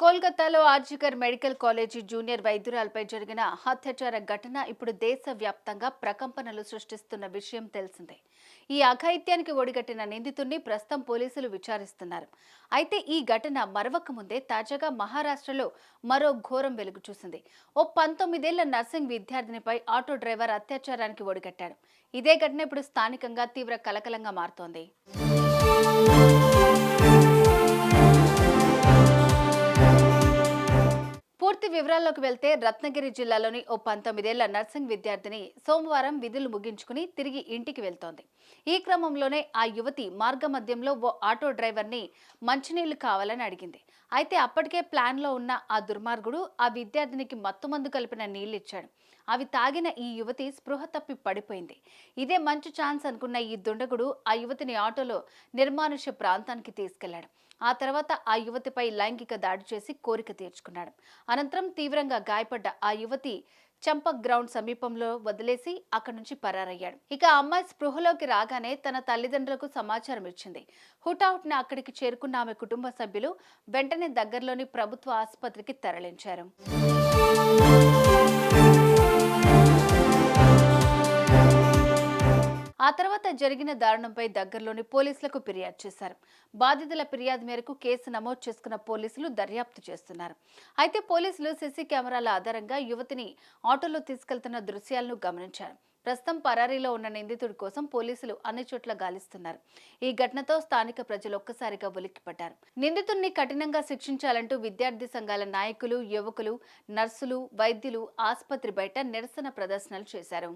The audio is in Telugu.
కోల్కతాలో ఆర్జికర్ మెడికల్ కాలేజీ జూనియర్ వైద్యురాలపై జరిగిన హత్యాచార ఘటన ఇప్పుడు దేశవ్యాప్తంగా ప్రకంపనలు సృష్టిస్తున్న విషయం తెలిసిందే. ఈ అఘాయిత్యానికి ఒడిగట్టిన నిందితుడిని ప్రస్తుతం పోలీసులు విచారిస్తున్నారు. అయితే ఈ ఘటన మరవక ముందే తాజాగా మహారాష్ట్రలో మరో ఘోరం వెలుగు చూసింది. ఓ పంతొమ్మిదేళ్ళ నర్సింగ్ విద్యార్థినిపై ఆటో డ్రైవర్ అత్యాచారానికి ఒడిగట్టాడు. ఇదే ఘటన ఇప్పుడు స్థానికంగా తీవ్ర కలకలంగా మారుతోంది. వివరాల్లోకి వెళ్తే రత్నగిరి జిల్లాలోని ఓ పంతొమ్మిదేళ్ళ నర్సింగ్ విద్యార్థిని సోమవారం విధులు ముగించుకుని తిరిగి ఇంటికి వెళ్తోంది. ఈ క్రమంలోనే ఆ యువతి మార్గమధ్యంలో ఓ ఆటో డ్రైవర్ని మంచినీళ్ళు కావాలని అడిగింది. అయితే అప్పటికే ప్లాన్లో ఉన్న ఆ దుర్మార్గుడు ఆ విద్యార్థినికి మత్తుమందు కలిపిన నీళ్ళు ఇచ్చాడు అవి తాగిన ఈ యువతి స్పృహ తప్పి పడిపోయింది. ఇదే మంచి ఛాన్స్ అనుకున్న ఈ దుండగుడు ఆ యువతిని ఆటోలో నిర్మానుష్య ప్రాంతానికి తీసుకెళ్ళాడు. ఆ తర్వాత ఆ యువతిపై లైంగిక దాడి చేసి కోరిక తీర్చుకున్నాడు. అనంతరం తీవ్రంగా గాయపడ్డ ఆ యువతి చంపక్ గ్రౌండ్ సమీపంలో వదిలేసి అక్కడి నుంచి పరారయ్యాడు. ఇక అమ్మాయి స్పృహలోకి రాగానే తన తల్లిదండ్రులకు సమాచారం ఇచ్చింది. హుటాహుటిన అక్కడికి చేరుకున్న ఆమె కుటుంబ సభ్యులు వెంటనే దగ్గరలోని ప్రభుత్వ ఆసుపత్రికి తరలించారు. తర్వాత జరిగిన దారుణంపై దగ్గరలోని పోలీసులకు ఫిర్యాదు చేశారు. బాధితుల ఫిర్యాదు మేరకు కేసు నమోదు చేసుకున్న పోలీసులు దర్యాప్తు చేస్తున్నారు. అయితే పోలీసులు సీసీ కెమెరాల ఆధారంగా యువతిని ఆటోలో తీసుకెళ్తున్న దృశ్యాలను గమనించారు. ప్రస్తుతం పరారీలో ఉన్న నిందితుడి కోసం పోలీసులు అన్ని చోట్ల గాలిస్తున్నారు. ఈ ఘటనతో స్థానిక ప్రజలు ఒక్కసారిగా ఉలిక్కిపడ్డారు. నిందితుడిని కఠినంగా శిక్షించాలంటూ విద్యార్థి సంఘాల నాయకులు యువకులు నర్సులు వైద్యులు ఆసుపత్రి బయట నిరసన ప్రదర్శనలు చేశారు.